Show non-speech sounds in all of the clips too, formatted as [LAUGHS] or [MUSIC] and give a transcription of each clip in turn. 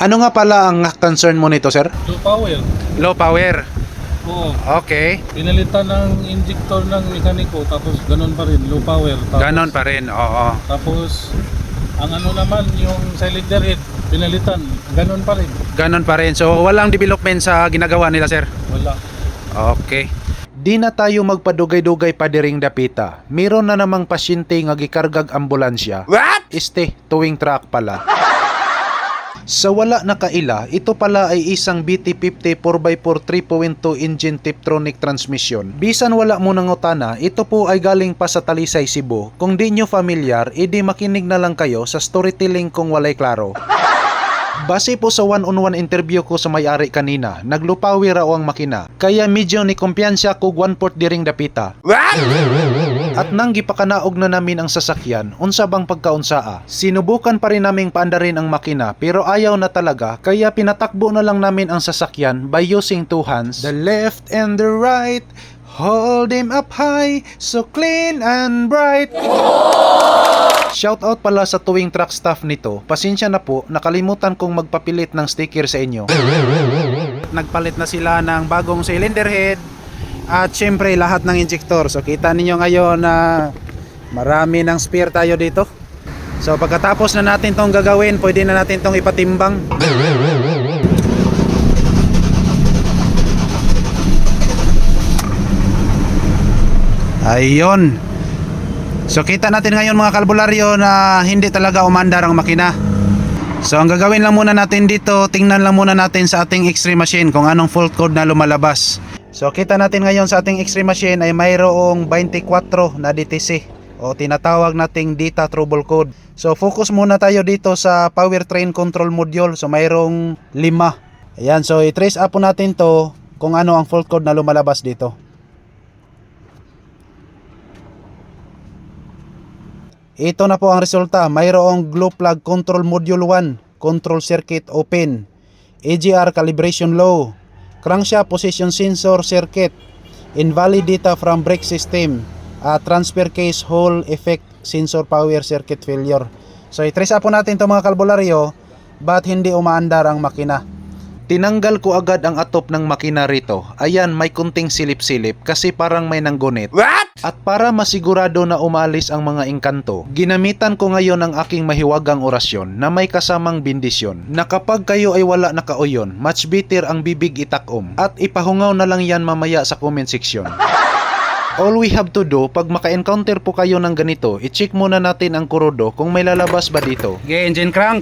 Ano nga pala ang concern mo nito, sir? Low power. Low power. Oo. Okay. Pinalitan ng injector ng mekaniko tapos ganun pa rin, low power. Tapos, Ganon pa rin. Oo. Tapos ang ano naman yung cylinder head pinalitan, ganun pa rin. Ganon pa rin. So walang development sa ginagawa nila, sir. Wala. Okay. Di na tayo magpadugay-dugay pa diring dapita. Meron na namang pasyente nga gikargag ambulansya. What? Este, tuwing truck pala. Sa wala na kaila, ito pala ay isang BT50 4x4 3.2 engine Tiptronic transmission. Bisan wala mo nang utana, ito po ay galing pa sa Talisay, Cebu. Kung di nyo familiar, edi makinig na lang kayo sa storytelling kung walay klaro. Base po sa one-on-one interview ko sa may-ari kanina, naglupawi raw ang makina. Kaya medyo ni kumpiyansya ko one port diring dapita. At nang gipakanaog na namin ang sasakyan, unsa bang pagkaunsaa? Sinubukan pa rin naming paandarin ang makina pero ayaw na talaga kaya pinatakbo na lang namin ang sasakyan by using two hands, the left and the right. Hold him up high, so clean and bright. Shoutout pala sa tuwing truck staff nito. Pasensya na po, nakalimutan kong magpapilit ng sticker sa inyo. Nagpalit na sila ng bagong cylinder head at syempre lahat ng injector. So kita ninyo ngayon na marami ng spare tayo dito. So pagkatapos na natin tong gagawin, pwede na natin tong ipatimbang. Ayun. So kita natin ngayon mga kalbularyo na hindi talaga umandar ang makina. So ang gagawin lang muna natin dito, tingnan lang muna natin sa ating X-ray machine kung anong fault code na lumalabas. So kita natin ngayon sa ating X-ray machine ay mayroong 24 na DTC o tinatawag nating data trouble code. So focus muna tayo dito sa powertrain control module. So mayroong 5. Ayan, so i-trace up natin to kung ano ang fault code na lumalabas dito. Ito na po ang resulta. Mayroong glow plug control module 1, control circuit open, AGR calibration low, crankshaft position sensor circuit, invalid data from brake system, uh, transfer case hole effect sensor power circuit failure. So i-trace up po natin itong mga kalbularyo, ba't hindi umaandar ang makina? Tinanggal ko agad ang atop ng makina rito. Ayan, may kunting silip-silip kasi parang may nanggunit. What? At para masigurado na umalis ang mga engkanto, ginamitan ko ngayon ang aking mahiwagang orasyon na may kasamang bindisyon na kapag kayo ay wala nakauyon, much better ang bibig itakom at ipahungaw na lang yan mamaya sa comment section. All we have to do, pag maka-encounter po kayo ng ganito, i-check muna natin ang kurodo kung may lalabas ba dito. Okay, engine crank.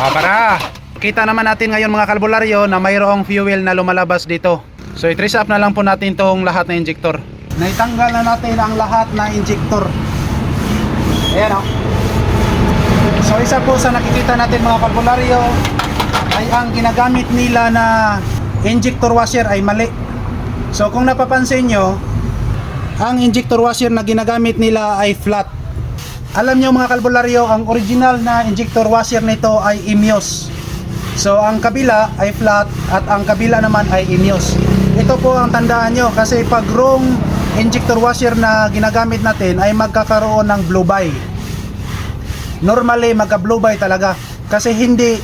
Ah, para. Kita naman natin ngayon mga kalbularyo na mayroong fuel na lumalabas dito. So i-trace up na lang po natin tong lahat na injector. Naitanggal na natin ang lahat na injector. Ayan o. So isa po sa nakikita natin mga kalbularyo ay ang ginagamit nila na injector washer ay mali. So kung napapansin nyo, ang injector washer na ginagamit nila ay flat. Alam nyo mga kalbularyo, ang original na injector washer nito ay Imios. So ang kabila ay flat at ang kabila naman ay Imios. Ito po ang tandaan nyo kasi pag wrong injector washer na ginagamit natin ay magkakaroon ng blow by. Normally magka blow by talaga kasi hindi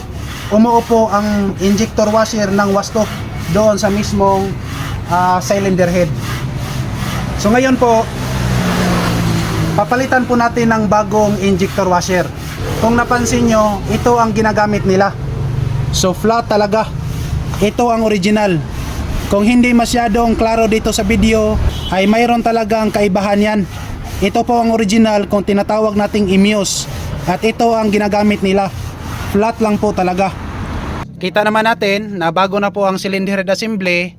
umuupo ang injector washer ng wasto doon sa mismong ah, cylinder head. So ngayon po, papalitan po natin ng bagong injector washer. Kung napansin nyo, ito ang ginagamit nila. So flat talaga. Ito ang original. Kung hindi masyadong klaro dito sa video, ay mayroon talagang kaibahan yan. Ito po ang original kung tinatawag nating Imios. At ito ang ginagamit nila. Flat lang po talaga. Kita naman natin na bago na po ang cylinder head assembly,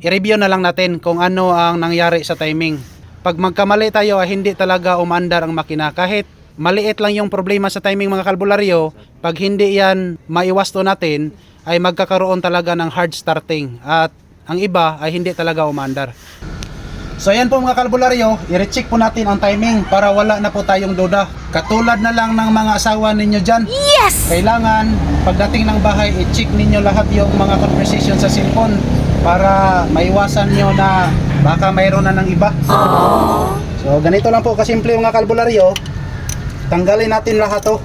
i-review na lang natin kung ano ang nangyari sa timing. Pag magkamali tayo ay hindi talaga umandar ang makina kahit maliit lang yung problema sa timing mga kalbularyo, pag hindi yan maiwasto natin ay magkakaroon talaga ng hard starting at ang iba ay hindi talaga umandar. So ayan po mga kalbularyo, i-recheck po natin ang timing para wala na po tayong duda. Katulad na lang ng mga asawa ninyo dyan. Yes! Kailangan pagdating ng bahay, i-check ninyo lahat yung mga conversation sa cellphone para maiwasan nyo na baka mayroon na ng iba. So ganito lang po kasimple mga kalbularyo. Tanggalin natin lahat to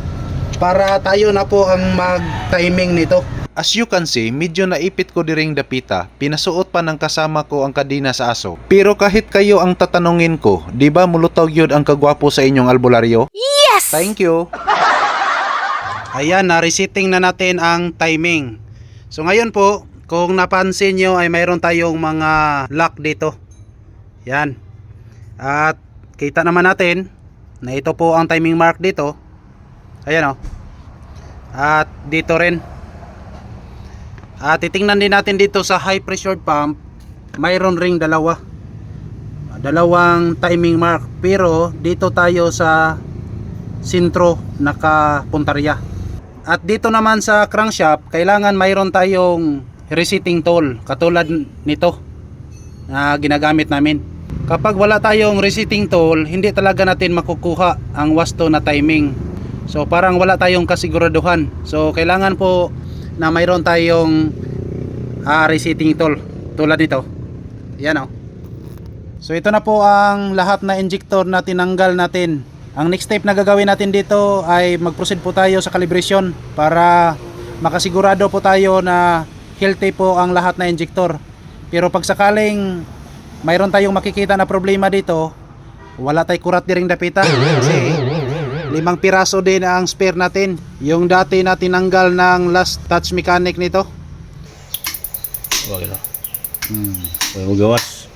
para tayo na po ang mag-timing nito. As you can see, medyo naipit ko diring dapita, pinasuot pa ng kasama ko ang kadina sa aso. Pero kahit kayo ang tatanungin ko, di ba mulutaw yun ang kagwapo sa inyong albularyo? Yes! Thank you! [LAUGHS] Ayan, na-resetting na natin ang timing. So ngayon po, kung napansin nyo ay mayroon tayong mga lock dito. Yan. At kita naman natin na ito po ang timing mark dito. Ayan o. At dito rin. At titingnan din natin dito sa high pressure pump, mayroon ring dalawa. Dalawang timing mark. Pero dito tayo sa sintro nakapuntarya. At dito naman sa crankshaft, kailangan mayroon tayong resetting tool katulad nito na ginagamit namin. Kapag wala tayong resetting tool, hindi talaga natin makukuha ang wasto na timing. So parang wala tayong kasiguraduhan. So kailangan po na mayroon tayong ah, resetting tool tulad nito. Yan oh. So ito na po ang lahat na injector na tinanggal natin. Ang next step na gagawin natin dito ay mag-proceed po tayo sa calibration para makasigurado po tayo na healthy po ang lahat na injector. Pero pag sakaling mayroon tayong makikita na problema dito, wala tayong kurat diring dapita kasi limang piraso din ang spare natin. Yung dati na tinanggal ng last touch mechanic nito. Wag na. Hmm. May magawas.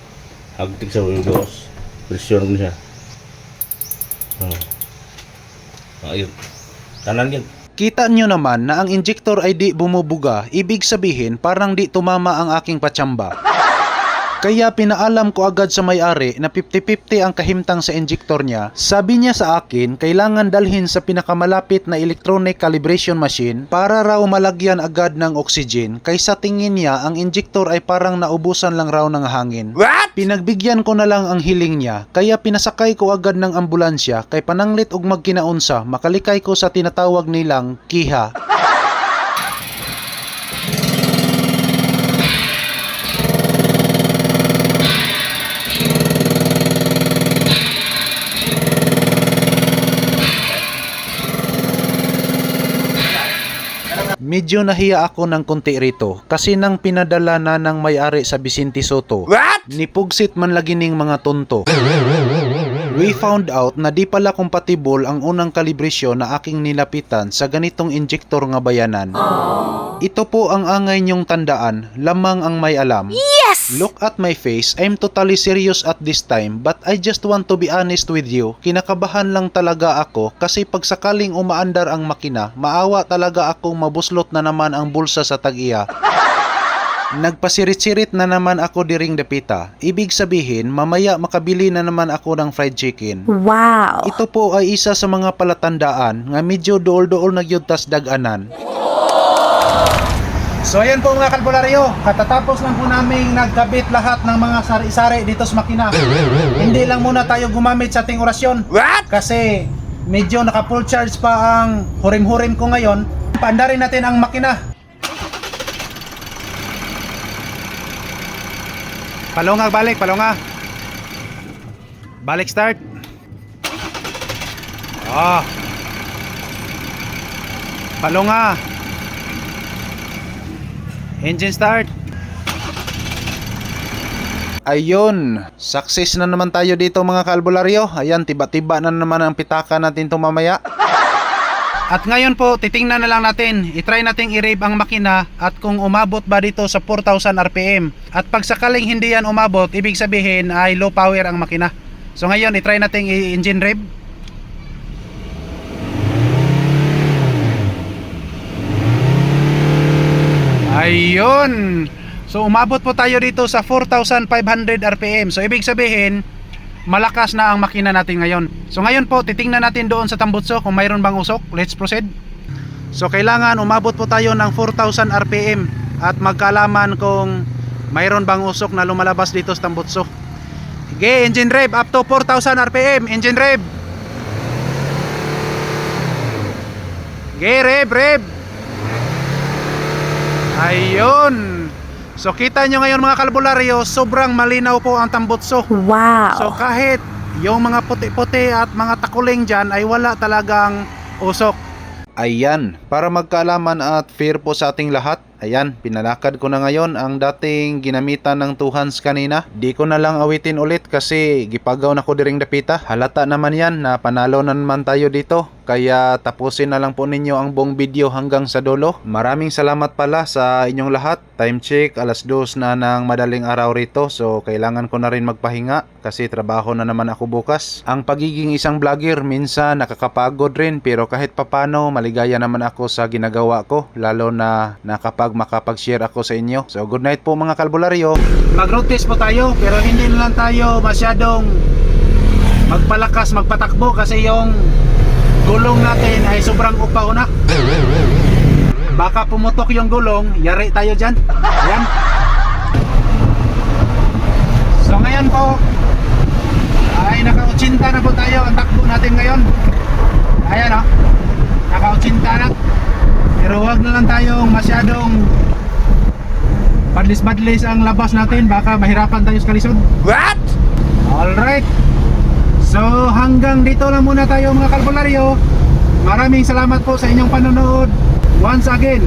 Hagtik sa may magawas. Presyon ko siya. Oh. Ayun. Tanan yan. Kita nyo naman na ang injector ay di bumubuga, ibig sabihin parang di tumama ang aking patsamba. Kaya pinaalam ko agad sa may-ari na 50-50 ang kahimtang sa injector niya. Sabi niya sa akin, kailangan dalhin sa pinakamalapit na electronic calibration machine para raw malagyan agad ng oxygen kaysa tingin niya ang injector ay parang naubusan lang raw ng hangin. What? Pinagbigyan ko na lang ang hiling niya, kaya pinasakay ko agad ng ambulansya kay pananglit og magkinaunsa, makalikay ko sa tinatawag nilang kiha. Medyo nahiya ako ng konti rito kasi nang pinadala na ng may-ari sa Vicente Soto. What? Nipugsit man lagi ning mga tonto. We found out na di pala compatible ang unang kalibrasyon na aking nilapitan sa ganitong injector nga bayanan. Ito po ang angay niyong tandaan, lamang ang may alam. Yes! Look at my face, I'm totally serious at this time but I just want to be honest with you. Kinakabahan lang talaga ako kasi pag sakaling umaandar ang makina, maawa talaga akong mabuslot na naman ang bulsa sa tag-iya. Nagpasirit-sirit na naman ako diring dapita. Ibig sabihin, mamaya makabili na naman ako ng fried chicken. Wow. Ito po ay isa sa mga palatandaan nga medyo dool-dool nagyutas daganan. So ayan po mga kalbularyo, katatapos lang po namin nagkabit lahat ng mga sari-sari dito sa makina. Hindi lang muna tayo gumamit sa ating orasyon. What? Kasi medyo naka full charge pa ang hurim-hurim ko ngayon. Paandarin natin ang makina. Palunga balik, palunga. Balik start. Ah. Palunga. Engine start. Ayun, success na naman tayo dito mga kalbularyo. Ayan, tiba-tiba na naman ang pitaka natin to mamaya. At ngayon po, titingnan na lang natin. I-try nating i-rave ang makina at kung umabot ba dito sa 4,000 RPM. At pag sakaling hindi yan umabot, ibig sabihin ay low power ang makina. So ngayon, i-try nating i-engine rev. Ayun! So umabot po tayo dito sa 4,500 RPM. So ibig sabihin, malakas na ang makina natin ngayon. So ngayon po, titingnan natin doon sa tambutso kung mayroon bang usok. Let's proceed. So kailangan umabot po tayo ng 4,000 RPM at magkalaman kung mayroon bang usok na lumalabas dito sa tambutso. Okay, engine rev up to 4,000 RPM. Engine rev. Okay, rev, rev. Ayun. So kita nyo ngayon mga kalbularyo, sobrang malinaw po ang tambutso. So Wow. kahit yung mga puti-puti at mga takuling dyan ay wala talagang usok. Ayan, para magkaalaman at fair po sa ating lahat, ayan, pinalakad ko na ngayon ang dating ginamitan ng two hands kanina. Di ko na lang awitin ulit kasi gipagaw na ko diring dapita. Halata naman yan na panalo na naman tayo dito. Kaya tapusin na lang po ninyo ang buong video hanggang sa dulo. Maraming salamat pala sa inyong lahat. Time check, alas dos na ng madaling araw rito. So kailangan ko na rin magpahinga kasi trabaho na naman ako bukas. Ang pagiging isang vlogger minsan nakakapagod rin pero kahit papano maligaya naman ako sa ginagawa ko. Lalo na nakapag makapag-share ako sa inyo. So good night po mga kalbularyo. Mag-road test po tayo pero hindi na lang tayo masyadong magpalakas, magpatakbo kasi yung gulong natin ay sobrang upaw na. Baka pumutok yung gulong, yari tayo dyan. Ayan. So ngayon po, ay naka-80 na po tayo ang takbo natin ngayon. Ayan o, naka-80 na. Pero wag na lang tayong masyadong Badlis-badlis ang labas natin. Baka mahirapan tayo sa kalisod. What? Alright. So hanggang dito lang muna tayo mga kalbularyo. Maraming salamat po sa inyong panonood. Once again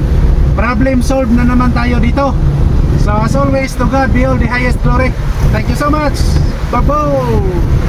Problem solved na naman tayo dito. So as always to God be all the highest glory. Thank you so much. Bye-bye